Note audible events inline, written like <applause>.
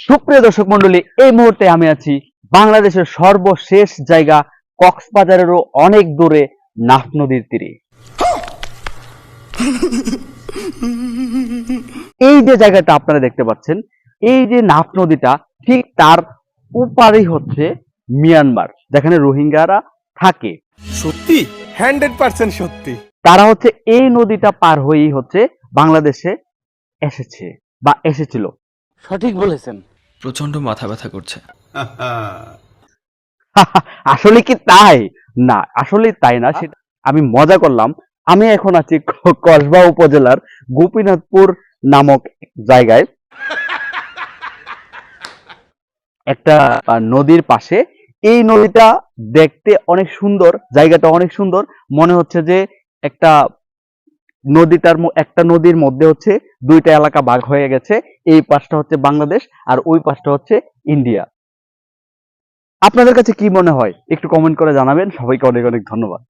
সুপ্রিয় দর্শক মন্ডলী এই মুহূর্তে আমি আছি বাংলাদেশের সর্বশেষ জায়গা কক্সবাজারেরও অনেক দূরে নাফ নদীর তীরে। এই যে জায়গাটা আপনারা দেখতে পাচ্ছেন এই যে নাফ নদীটা ঠিক তার উপারেই হচ্ছে মিয়ানমার যেখানে রোহিঙ্গারা থাকে। সত্যি? হান্ড্রেড পার্সেন্ট সত্যি। তারা হচ্ছে এই নদীটা পার হয়েই হচ্ছে বাংলাদেশে এসেছে বা এসেছিল। সঠিক বলেছেন। প্রচণ্ড মাথা ব্যথা করছে। <laughs> আসলে কি তাই? না আসলে তাই না সেটা আমি মজা করলাম। আমি এখন আছি কসবা উপজেলার গোপীনাথপুর নামক জায়গায়। একটা নদীর পাশে। এই নদীটা দেখতে অনেক সুন্দর জায়গাটা অনেক সুন্দর। মনে হচ্ছে যে একটা নদীটার একটা নদীর মধ্যে হচ্ছে দুইটা এলাকা ভাগ হয়ে গেছে। এই পাশটা হচ্ছে বাংলাদেশ আর ওই পাশটা হচ্ছে ইন্ডিয়া। আপনাদের কাছে কি মনে হয়? একটু কমেন্ট করে জানাবেন। সবাইকে অনেক অনেক ধন্যবাদ।